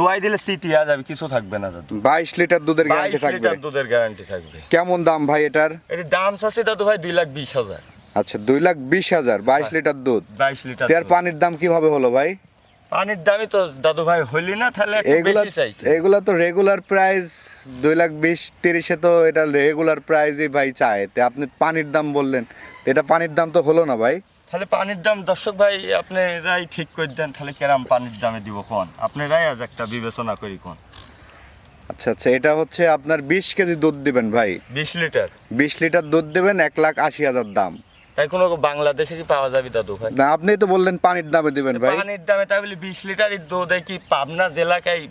দোয়াই দিলে সিটি আ যাবে কিছু থাকবে না দাদু। বাইশ লিটার দুধের গ্যারান্টি থাকবে। লিটার দুধের গ্যারান্টি থাকবে। কেমন দাম ভাই এটার? এর দাম চাচ্ছে দাদু ভাই দুই লাখ বিশ হাজার। আচ্ছা দুই লাখ বিশ হাজার বাইশ লিটার দুধ। বাইশ লিটার তের। পানির দাম কীভাবে হলো ভাই? পানির দামই তো দাদু ভাই হইলি না তাহলে এগুলা বেশি চাইছে। এগুলা তো রেগুলার প্রাইস দুই লাখ বিশ তিরিশে তো এটা রেগুলার প্রাইসই ভাই চায়। তে আপনি পানির দাম বললেন এটা পানির দাম তো হলো না ভাই। তাহলে পানির দাম দর্শক ভাই আপনারাই ঠিক করে দেন তাহলে কেরাম পানির দামে দিব কোন? আপনারাই আজ একটা বিবেচনা করি কোন? আচ্ছা আচ্ছা এটা হচ্ছে আপনার বিশ কেজি দুধ দিবেন ভাই। বিশ লিটার? বিশ লিটার দুধ দেবেন এক লাখ আশি হাজার দাম। তাই কোনো বাংলাদেশে কি পাওয়া যাবে দাদু ভাই? না আপনি তো বললেন পানির দামে দিবেন ভাই। পানির দামে তাই বলি বিশ লিটারই দুধ কি পাবনা জেলাকায়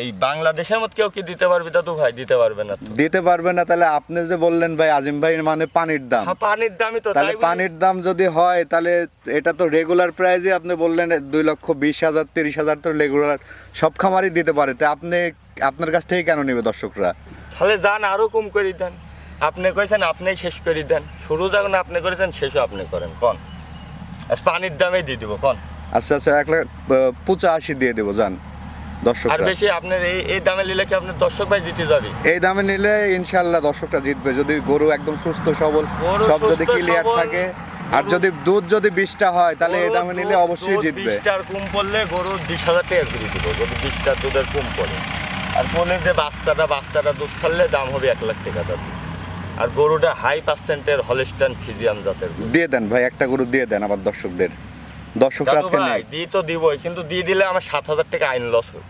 এই বাংলাদেশের মতো কেউ কি দিতে পারবে? ভাই দিতে পারবে না দিতে পারবেন না তাহলে আপনি যে বললেন ভাই আজিম ভাই মানে পানির দাম। হ্যাঁ, পানির দামই তো তাহলে পানির দাম যদি হয় তাহলে এটা তো রেগুলার আপনি বললেন দুই লক্ষ বিশ হাজার তিরিশ হাজার তো রেগুলার সব খামারই দিতে পারে। তো আপনি আপনার কাছ থেকে কেন নেবে দর্শকরা? তাহলে যান আরও কম করে দেন। আপনি কইছেন আপনিই শেষ করে দেন। শুরু যখন আপনি করেছেন শেষও আপনি করেন কোন। পানির দামেই দিয়ে দিব কোন। আচ্ছা আচ্ছা এক লাখ পঁচাশি দিয়ে দেবো যান। আর দর্শকরা বেশি আপনার এই এই দামে নিলে কি আপনার দর্শক ভাই দিতে যাবে? এই দামে নিলে ইনশাল্লাহ দর্শকরা জিতবে। যদি গরু একদম সুস্থ সবল সব যদি ক্লিয়ার থাকে আর যদি দুধ যদি বিশটা হয় তাহলে এই দামে নিলে অবশ্যই জিতবে। বিশটার কম পড়লে গরু বিশ হাজার টাকা করে দিব। যদি বিশটার দুধের কম পড়ে। আর বলে যে বাচ্চাটা বাচ্চাটা দুধ ছাড়লে দাম হবে এক লাখ টাকা দাদু আর গরুটা হাই পার্সেন্টের হলিস্টান ফিজিয়াম জাতের দিয়ে দেন ভাই একটা গরু দিয়ে দেন আবার দর্শকদের। দর্শকরা আজকে নেই। দিয়ে তো দিবই কিন্তু দিয়ে দিলে আমার সাত হাজার টাকা আইন লস হবে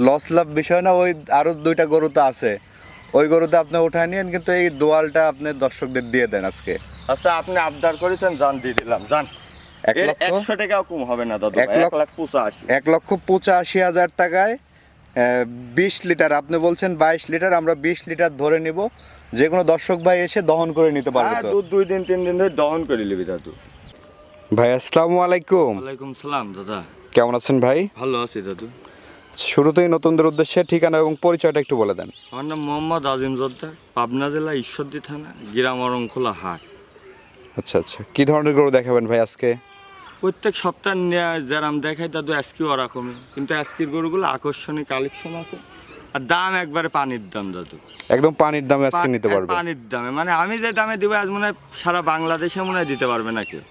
লস লাভ বিষয় না ওই আরও দুইটা গরু তো আছে। ওই গরুতে আপনি উঠায় কিন্তু এই দোয়ালটা আপনি দর্শকদের দিয়ে দেন আজকে। আচ্ছা আপনি আবদার করেছেন জান দিয়ে দিলাম জান এক লক্ষ টাকাও কম হবে না দাদু এক ভাই, এক লক্ষ- লাখ পঁচাশি। এক লক্ষ পঁচাশি হাজার টাকায় বিশ লিটার আপনি বলছেন বাইশ লিটার আমরা বিশ লিটার ধরে নিব। যে কোনো দর্শক ভাই এসে দহন করে নিতে পারবে হ্যাঁ দুধ দুই দিন তিন দিন ধরে দহন করে নিবি দাদু। ভাই আসসালামু আলাইকুম। ওয়ালাইকুম সালাম দাদা। কেমন আছেন ভাই? ভালো আছি দাদু। শুরুতেই নতুনদের উদ্দেশ্যে ঠিকানা এবং পরিচয়টা একটু বলে দেন। আমার নাম মোহাম্মদ আজিম জোদ্দার পাবনা জেলা ঈশ্বরদী থানা গ্রাম অরংখোলা হাট। আচ্ছা আচ্ছা। কি ধরনের গরু দেখাবেন ভাই আজকে? প্রত্যেক সপ্তাহ যেরাম দেখাই দাদু আজকেও ওরকমই। কিন্তু আজকের গরুগুলো আকর্ষণীয় কালেকশন আছে। আর দাম একবারে পানির দাম দাদু। একদম পানির দামে আজকে নিতে পারবে। পানির দামে। মানে আমি যে দামে দিব আজ মনে হয় সারা বাংলাদেশে মনে হয় দিতে পারবে না কেউ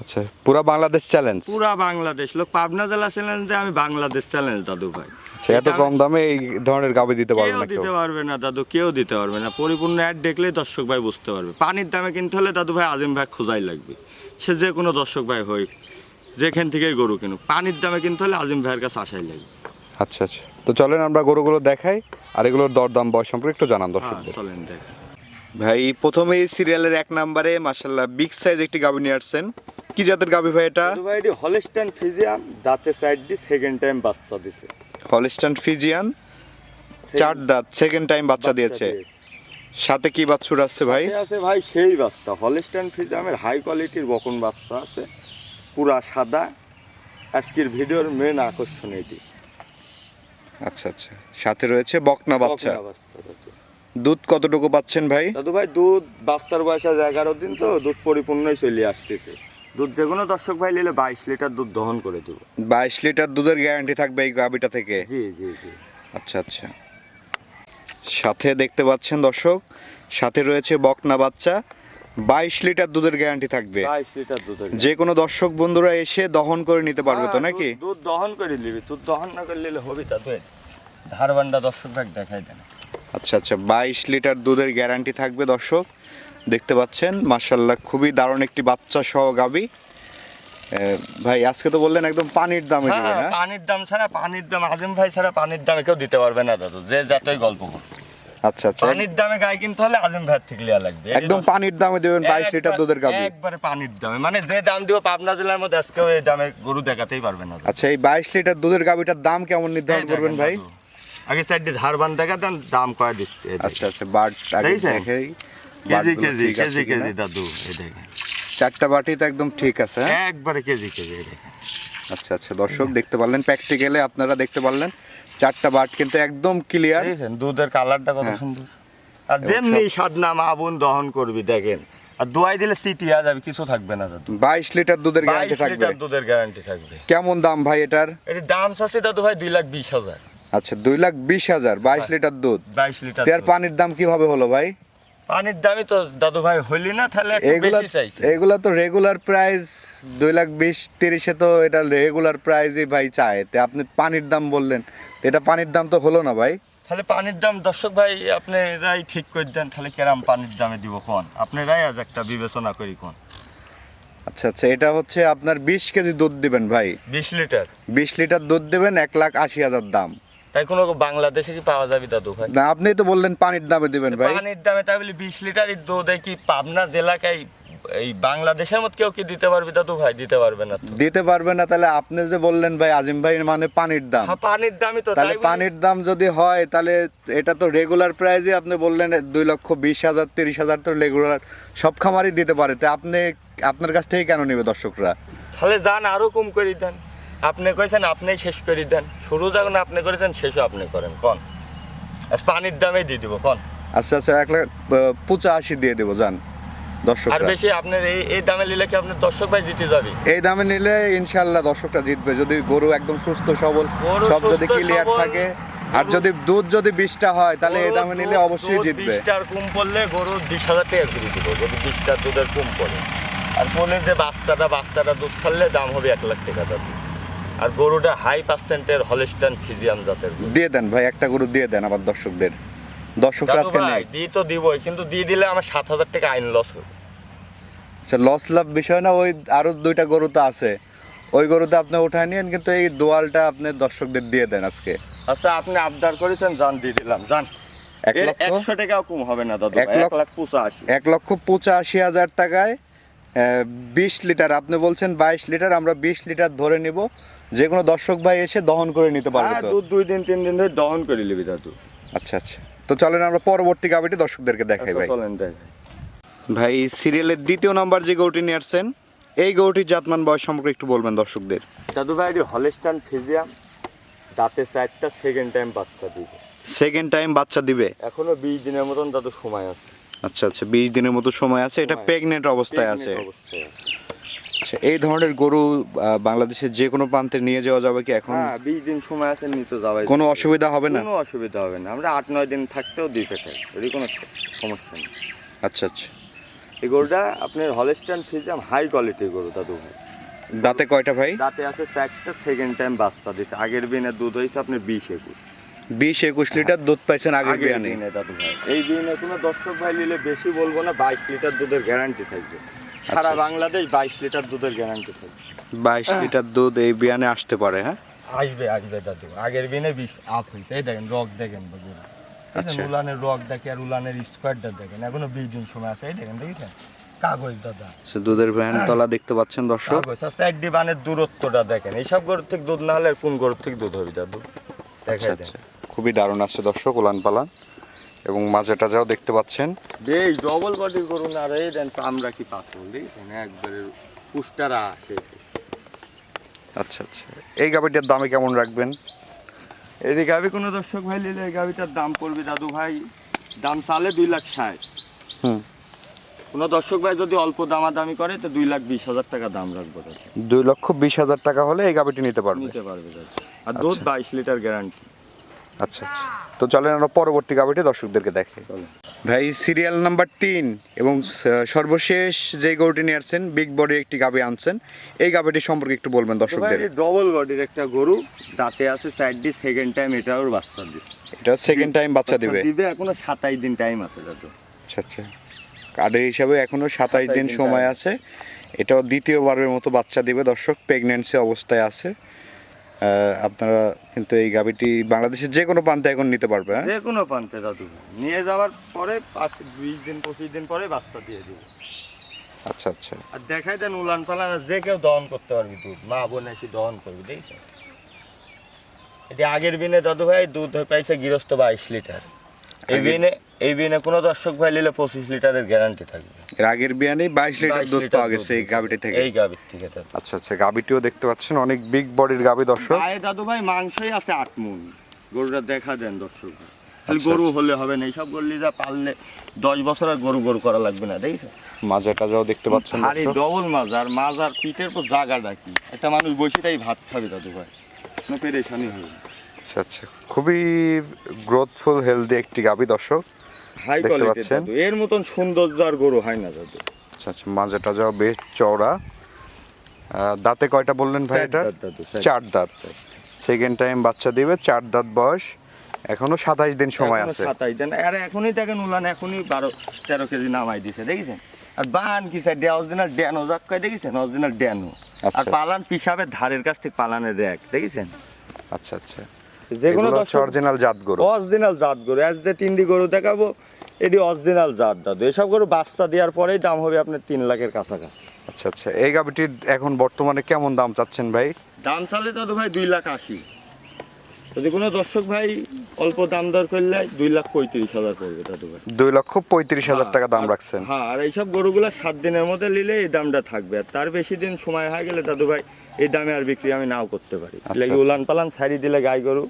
আচ্ছা পুরা বাংলাদেশ চ্যালেঞ্জ পুরা বাংলাদেশ। লোক পাবনা জেলা চ্যালেঞ্জ আমি বাংলাদেশ চ্যালেঞ্জ দাদু ভাই। আচ্ছা এত কম দামে এই ধরনের গাবি দিতে পারবে না দিতে পারবে না দাদু কেউ দিতে পারবে না। পরিপূর্ণ অ্যাড দেখলেই দর্শক ভাই বুঝতে পারবে। পানির দামে কিনতে হলে দাদু ভাই আজিম ভাই খোঁজাই লাগবে। সে যে কোনো দর্শক ভাই হই যেখান থেকেই গরু কিনুক। পানির দামে কিনতে হলে আজিম ভাইয়ের কাছে আসাই লাগবে। আচ্ছা আচ্ছা। তো চলেন আমরা গরুগুলো দেখাই আর এগুলোর দরদাম বয়স সম্পর্কে একটু জানান হ্যাঁ দর্শকদের চলেন দেখ ভাই প্রথমেই সিরিয়ালের এক নম্বরে মাশাল্লাহ বিগ সাইজ একটি গাবি নিয়ে আসছেন। কি জাতের গাবি ভাই এটা? ভাই এটি হলিস্টান ফিজিয়াম দাঁতে সাইড দি সেকেন্ড টাইম বাচ্চা দিছে। হলিস্টান ফিজিয়ান চার দাঁত সেকেন্ড টাইম বাচ্চা দিয়েছে। সাথে কি বাছুর আছে ভাই? আছে ভাই সেই বাচ্চা। হলিস্টান ফিজিয়ামের হাই কোয়ালিটির বকন বাচ্চা আছে। পুরা সাদা। আজকের ভিডিওর মেন আকর্ষণ এটি। আচ্ছা আচ্ছা। সাথে রয়েছে বকনা বাচ্চা। দুধ কতটুকু পাচ্ছেন ভাই? দাদু ভাই দুধ বাচ্চার বয়স আজ এগারো দিন তো দুধ পরিপূর্ণই চলে আসতেছে। দুধ যে কোনো দর্শক ভাই নিলে বাইশ লিটার দুধ দহন করে দেবো। বাইশ লিটার দুধের গ্যারান্টি থাকবে এই গাবিটা থেকে? জি জি জি। আচ্ছা আচ্ছা। সাথে দেখতে পাচ্ছেন দর্শক সাথে রয়েছে বকনা বাচ্চা বাইশ লিটার দুধের গ্যারান্টি থাকবে। বাইশ লিটার দুধের যে কোনো দর্শক বন্ধুরা এসে দহন করে নিতে পারবে তো হ্যাঁ, নাকি? দুধ- দহন করে নিবি দুধ দহন না করে নিলে হবে তা তুই। ধারবান্ডা দর্শক ভাই দেখাই দেন। আচ্ছা আচ্ছা বাইশ লিটার দুধের গ্যারান্টি থাকবে দর্শক। দেখতে পাচ্ছেন মার্শাল্লাহ খুবই দারুণ একটি বাচ্চা সহ গাবি। ভাই আজকে তো বললেন একদম পানির দামে দিবে হ্যাঁ, না? পানির দাম ছাড়া পানির দাম আজিম ভাই ছাড়া পানির দামে কেউ দিতে পারবে না দাদু। যে যতই গল্প করুক। আচ্ছা আচ্ছা। পানির দামে গাই কিনতে হলে আজিম ভাই ঠিক লিয়া লাগবে। একদম পানির দামে দেবেন বাইশ লিটার দুধের গাবি। একবারে পানির দামে। মানে যে দাম দিব পাবনা জেলার মধ্যে আজকেও এই দামে গরু দেখাতেই পারবে না আচ্ছা এই বাইশ লিটার দুধের গাবিটার দাম কেমন নির্ধারণ এই করবেন ভাই? আগে চারটি ধারবান দেখা দেন দাম কয় দিচ্ছে আচ্ছা আচ্ছা বাট আগে? দেখেই। কেজি কেজি কেজি কেজি দাদু এই দেখেন। চারটা বাটি তো একদম ঠিক আছে হ্যাঁ? একবারে কেজি কেজি এই দেখেন। আচ্ছা আচ্ছা দর্শক দেখতে পারলেন প্র্যাকটিক্যালে আপনারা দেখতে পারলেন চারটা বাট কিন্তু একদম ক্লিয়ার দুধের কালারটা কত হ্যাঁ। সুন্দর। আর যেমনি আবুন দহন করবি দেখেন। আর দোয়াই দিলে সিটি আ যাবে কিছু থাকবে না দাদু। বাইশ লিটার দুধের গ্যারান্টি থাকবে। লিটার দুধের গ্যারান্টি থাকবে। কেমন দাম ভাই এটার? এর দাম চাচ্ছে দাদু ভাই দুই লাখ বিশ হাজার। আচ্ছা দুই লাখ বিশ হাজার বাইশ লিটার দুধ। বাইশ লিটার পানির দাম কীভাবে হলো ভাই? পানির দামই তো দাদু ভাই হইলি না তাহলে এগুলা তো রেগুলার প্রাইস দুই লাখ বিশ তিরিশে তো এটা রেগুলার প্রাইসই ভাই চায়। তে আপনি পানির দাম বললেন এটা পানির দাম তো হলো না ভাই। তাহলে পানির দাম দর্শক ভাই আপনারাই ঠিক করে দেন তাহলে কেরাম পানির দামে দিব কোন? আপনারাই আজ একটা বিবেচনা করি কোন? আচ্ছা আচ্ছা এটা হচ্ছে আপনার বিশ কেজি দুধ দিবেন ভাই। বিশ লিটার। বিশ লিটার দুধ দেবেন এক লাখ আশি হাজার দাম। তাই কোনো বাংলাদেশে কি পাওয়া যাবে দাদু ভাই? না আপনি তো বললেন পানির দামে দিবেন ভাই। পানির দামে তাই বলি বিশ লিটারের দুধ কি পাবনা জেলাকায় এই বাংলাদেশের মতো কেউ কি দিতে পারবে দাদু ভাই? দিতে পারবে না দিতে পারবে না তাহলে আপনি যে বললেন ভাই আজিম ভাই মানে পানির দাম। হ্যাঁ, পানির দামই তো তাহলে পানির দাম যদি হয় তাহলে এটা তো রেগুলার প্রাইসই আপনি বললেন দুই লক্ষ বিশ হাজার তিরিশ হাজার তো রেগুলার সব খামারই দিতে পারে। তো আপনি আপনার কাছ থেকে কেন নেবে দর্শকরা? তাহলে যান আরও কম করে দেন। আপনি কইছেন আপনি শেষ করে দেন। শুরু যখন আপনি করেছেন শেষও আপনি করেন। কোন? পানির দামে দিয়ে দিব কোন? আচ্ছা আচ্ছা এক লাখ পঁচাশি দিয়ে দেবো যান আর দর্শকরা বেশি আপনার এই এই দামে নিলে কি আপনার দর্শক ভাই দিতে যাবে? এই দামে নিলে ইনশাল্লাহ দর্শকটা জিতবে। যদি গরু একদম সুস্থ সবল সব যদি ক্লিয়ার থাকে আর যদি দুধ যদি বিশটা হয় তাহলে এই দামে নিলে অবশ্যই জিতবে। বিশটার কম পড়লে গরু বিশ হাজার টাকা করে দিব যদি বিশটার দুধের কম পড়ে। আর বলে যে বাচ্চাটা বাচ্চাটা দুধ ছাড়লে দাম হবে এক লাখ টাকা দাদু আর গরুটা হাই পার্সেন্টের হলিস্টান ফিজিয়াম জাতের দিয়ে দেন ভাই একটা গরু দিয়ে দেন আবার দর্শকদের। দর্শকরা আজকে নেই। দিই তো দিবই কিন্তু দিয়ে দিলে আমার সাত হাজার টাকা আইন লস হবে লস লাভ বিষয় না ওই আরও দুইটা গরু তো আছে। ওই গরুতে আপনি উঠায় নিয়েন কিন্তু এই দোয়ালটা আপনি দর্শকদের দিয়ে দেন আজকে। আচ্ছা আপনি আবদার করেছেন জান দিয়ে দিলাম জান এক লক্ষ টাকাও কম হবে না দাদু এক ভাই, এক লক্ষ- লাখ পঁচাশি। এক লক্ষ পঁচাশি হাজার টাকায় বিশ লিটার আপনি বলছেন বাইশ লিটার আমরা বিশ লিটার ধরে নিব। যে কোনো দর্শক ভাই এসে দহন করে নিতে পারবে হ্যাঁ তো? দুধ দুই দিন তিন দিন ধরে দহন করে নিবি দাদু আচ্ছা আচ্ছা। তো চলেন আমরা পরবর্তী গাবিটি দর্শকদেরকে দেখাই আচ্ছা, ভাই। চলেন দেখ। ভাই সিরিয়ালের দ্বিতীয় নাম্বার যে গরুটি নিয়ে আসছেন এই গরুটির জাতমান বয়স সম্পর্কে একটু বলবেন দর্শকদের। দাদু ভাই এটি হলিস্টান ফিজিয়াম দাঁতে চারটা সেকেন্ড টাইম বাচ্চা দিবে। সেকেন্ড টাইম বাচ্চা দিবে? এখনও বিশ দিনের মতন দাদু সময় আছে। আচ্ছা আচ্ছা বিশ দিনের মতো সময় আছে এটা প্রেগনেন্ট অবস্থায় আছে। Pregnant অবস্থায় আছে। আচ্ছা এই ধরনের গরু বাংলাদেশের যে কোনো প্রান্তে নিয়ে যাওয়া যাবে কি এখন? হ্যাঁ বিশ দিন সময় আছে নিতে যাওয়াই কোনো অসুবিধা হবে না? কোনো অসুবিধা হবে না। আমরা আট নয় দিন থাকতেও দিতে পেটাই এটি কোনো সমস্যা নেই। আচ্ছা আচ্ছা। এই গরুটা আপনার হলিস্টান ফিজিয়াম হাই কোয়ালিটির গরু দাদু ভাই। দাঁতে কয়টা ভাই? দাঁতে আছে চারটা সেকেন্ড টাইম বাচ্চা দিচ্ছে আগের বিনে দুধ হয়েছে আপনার বিশ একুশ। বিশ একুশ লিটার দুধ পাইছেন আগের বিয়ানে? বিনে দাদু ভাই। এই বিনে কোনো দর্শক ভাই নিলে বেশি বলব না বাইশ লিটার দুধের গ্যারান্টি থাকবে। সারা আচ্ছা। বাংলাদেশ বাইশ লিটার দুধের গ্যারান্টি থাকবে। বাইশ লিটার দুধ এই বিয়ানে আসতে পারে হ্যাঁ? আসবে আসবে দাদু আগের বিনে বিশ আপ হয়েছে এই দেখেন রক দেখেন আচ্ছা। উলানের রক দেখে আর উলানের স্কোয়ারটা দেখেন। এখনও বিশ দিন সময় আছে। এই দেখেন দেখেছেন? কাগজ দাদা। সে দুধের ভ্যান তলা দেখতে পাচ্ছেন দর্শক। কাগজ আচ্ছা একটি বানের দূরত্বটা দেখেন। এইসব গরুর থেকে দুধ না হলে কোন গরুর থেকে দুধ হবে দাদু আচ্ছা দেখাই দেন। আচ্ছা খুবই দারুণ আছে দর্শক উলান পালান। এবং মাঝে টাজাও দেখতে পাচ্ছেন। বেশ ডবল বডি করুন আর রে দেন আমরা কি পাতল দেখেন একবারে পুষ্টারা আসে আচ্ছা আচ্ছা। এই গাবিটার দামে কেমন রাখবেন? এই গাবি কোনো দর্শক ভাই নিলে এই গাবিটার দাম পড়বে দাদু ভাই দাম চালে দুই লাখ ষাট। হুম। কোনো দর্শক ভাই যদি অল্প দামাদামি করে তো দুই লাখ বিশ হাজার টাকা দাম রাখব দাদু দুই লক্ষ বিশ হাজার টাকা হলে এই গাবিটি নিতে পারবে। নিতে পারবে দাদু আর দুধ আচ্ছা। বাইশ লিটার গ্যারান্টি আচ্ছা আচ্ছা। তো চলেন আমরা পরবর্তী গাবিটি দর্শকদেরকে দেখে। ভাই সিরিয়াল নাম্বার তিন এবং সর্বশেষ যে গরুটি নিয়ে আসছেন বিগ বডি একটি গাবি আনছেন এই গাবিটি সম্পর্কে একটু বলবেন দর্শকদের। ডবল বডির একটা গরু দাঁতে আছে সাইডটি সেকেন্ড টাইম এটাও বাচ্চা দিবে। এটা সেকেন্ড টাইম বাচ্চা দিবে? দিবে এখনও সাতাইশ দিন টাইম আছে দাদু আচ্ছা আচ্ছা। কার্ডের হিসাবে এখনও সাতাইশ দিন সময় আছে। এটাও দ্বিতীয়বারের মতো বাচ্চা দিবে দর্শক প্রেগনেন্সি অবস্থায় আছে। আপনারা কিন্তু এই গাবিটি বাংলাদেশের যে কোনো প্রান্তে এখন নিতে পারবে হ্যাঁ? যে কোনো পান্তে দাদু নিয়ে যাওয়ার পরে পাঁচ বিশ দিন পঁচিশ দিন পরে বাচ্চা দিয়ে দিবে। আচ্ছা আচ্ছা। আর দেখাই দেন উলান পালান যে কেউ দহন করতে পারবি দুধ। মা বোন এসে দহন করবি দেখছেন? এটি আগের বিনে দাদু ভাই দুধ হয়ে পাইছে গৃহস্থ বাইশ লিটার। এই আগের- বিনে এই বিনে কোনো দর্শক ভাই নিলে পঁচিশ লিটারের গ্যারান্টি থাকবে। এর আগের বিয়ানে বাইশ লিটার দুধ পাওয়া গেছে এই গাবিটি থেকে। এই গাবির থেকে আচ্ছা আচ্ছা গাবিটিও দেখতে পাচ্ছেন অনেক বিগ বডির গাবি দর্শক। গায়ে দাদু ভাই মাংসই আছে আট মুন। গরুটা দেখা দেন দর্শক। খালি আচ্ছা, গরু হলে হবে না এইসব করলে যা পারলে দশ বছর আর গরু গরু করা লাগবে না দেখছ? মাজাটা যাও দেখতে পাচ্ছেন দর্শক। ডবল মাজার মাজার পিঠের পর জায়গাটা কি? একটা মানুষ বসে তাই ভাত খাবে দাদু ভাই কোনো পেরেশানি হবে আচ্ছা আচ্ছা। খুবই গ্রোথফুল হেলদি একটি গাবি দর্শক। হাই কোয়ালিটির দাদু এর মতন সৌন্দর্য আর গরু হয় না দাদু আচ্ছা আচ্ছা মাজাটা যাও বেশ চওড়া। দাঁতে কয়টা বললেন ভাই এটা? চার। দাঁত। সেকেন্ড টাইম বাচ্চা দিবে চার দাঁত বয়স। এখনও সাতাইশ দিন সময় আছে। সাতাইশ দিন। আর এখনই দেখেন উলান এখনই বারো তেরো কেজি নামাই দিছে দেখেছেন? আর বান কি স্যার ডে অরিজিনাল ড্যানো যাক কয় দেখেছেন? অরিজিনাল ড্যানো আচ্ছা। আর পালান পিসাবের ধারের কাছ থেকে পালানের র্যাক দেখেছেন? আচ্ছা আচ্ছা। যে কোনো অরিজিনাল জাত গরু। অরিজিনাল জাত গরু। আজ যে তিনটি গরু দেখাবো এটি অরিজিনাল জাত দাদু। এসব গরু বাচ্চা দেওয়ার পরেই দাম হবে আপনার তিন লাখের কাছাকাছি। আচ্ছা আচ্ছা। এই গাবিটির এখন বর্তমানে কেমন দাম চাচ্ছেন ভাই? দাম চালে দাদু ভাই দুই লাখ আশি। যদি কোনো দর্শক ভাই অল্প দাম দর করলে দুই লাখ পঁয়ত্রিশ হাজার পড়বে দাদু ভাই। দুই লক্ষ পঁয়ত্রিশ হাজার টাকা দাম রাখছেন। হ্যাঁ আর এইসব গরুগুলো সাত দিনের মধ্যে নিলে এই দামটা থাকবে। আর তার বেশি দিন সময় হয়ে গেলে দাদু ভাই এই দামে আর বিক্রি আমি নাও করতে পারি। আচ্ছা, আচ্ছা। উলান পালান ছাড়ি দিলে গাই গরু।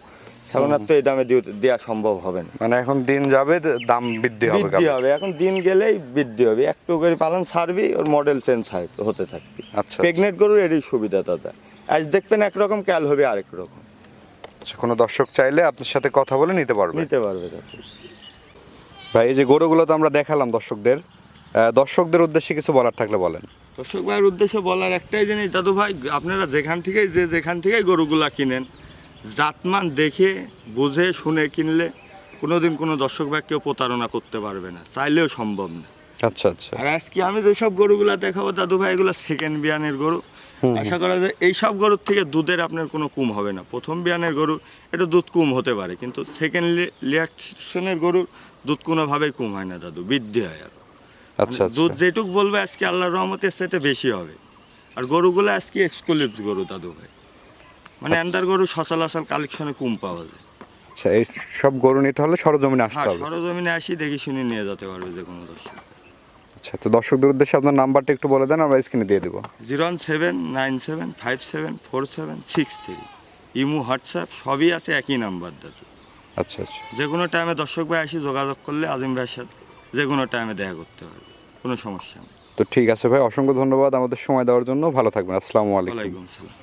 সাধারণত তো এই দামে দেওয়া সম্ভব হবে না। মানে এখন দিন যাবে দাম বৃদ্ধি হবে বৃদ্ধি হবে। এখন দিন গেলেই বৃদ্ধি হবে। একটু করে পালন ছাড়বি ওর মডেল চেঞ্জ হতে থাকবে। আচ্ছা প্রেগনেন্ট গরুর এরই সুবিধা দাদা। আজ দেখবেন একরকম ক্যাল হবে আরেক রকম। আচ্ছা, কোনো দর্শক চাইলে আপনার সাথে কথা বলে নিতে পারবে। নিতে পারবে ভাই এই যে গরুগুলো তো আমরা দেখালাম দর্শকদের দর্শকদের উদ্দেশ্যে কিছু বলার থাকলে বলেন। দর্শক ভাইয়ের উদ্দেশ্যে বলার একটাই জিনিস দাদু ভাই আপনারা যেখান থেকেই যে যেখান থেকেই গরুগুলা কিনেন জাতমান দেখে বুঝে শুনে কিনলে কোনোদিন কোনো দর্শক ভাই কেউ প্রতারণা করতে পারবে না চাইলেও সম্ভব না। আচ্ছা আচ্ছা। আর আজকে আমি যেসব গরুগুলা দেখাবো দাদু ভাই এগুলো সেকেন্ড বিয়ানের গরু। আশা করা যায় এইসব গরুর থেকে দুধের আপনার কোনো কম হবে না। প্রথম বিয়ানের গরু একটু দুধ কম হতে পারে কিন্তু সেকেন্ড লিয়াকশনের গরু দুধ কোনোভাবেই কম হয় না দাদু বৃদ্ধি হয় আর। আচ্ছা মানে দুধ আচ্ছা যেটুক বলবে আজকে আল্লাহর রহমতের সাথে বেশি হবে। আর গরুগুলো আজকে এক্সক্লুসিভ গরু দাদু ভাই মানে আন্দার গরু সচলাচল কালেকশনে কম পাওয়া যায়। আচ্ছা এই সব গরু নিতে হলে সরজমিনে আসতে হ্যাঁ হবে। সরজমিনে আসি দেখি শুনে নিয়ে যেতে পারবে যে কোনো দর্শক। আচ্ছা তো দর্শকদের উদ্দেশ্যে আপনার নাম্বারটা একটু বলে দেন আমরা স্ক্রিনে দিয়ে দেবো। Zero one seven nine seven five seven four seven six three. Imo WhatsApp সবই আছে একই নাম্বার দাদু আচ্ছা আচ্ছা। যে কোনো টাইমে দর্শক ভাই আসি যোগাযোগ করলে আজিম ভাইয়ের সাথে যে কোনো টাইমে দেখা করতে পারবে কোনো সমস্যা নেই। তো ঠিক আছে ভাই অসংখ্য ধন্যবাদ আমাদের সময় দেওয়ার জন্য ভালো থাকবেন আসসালামু আলাইকুম। ওয়ালাইকুম সালাম।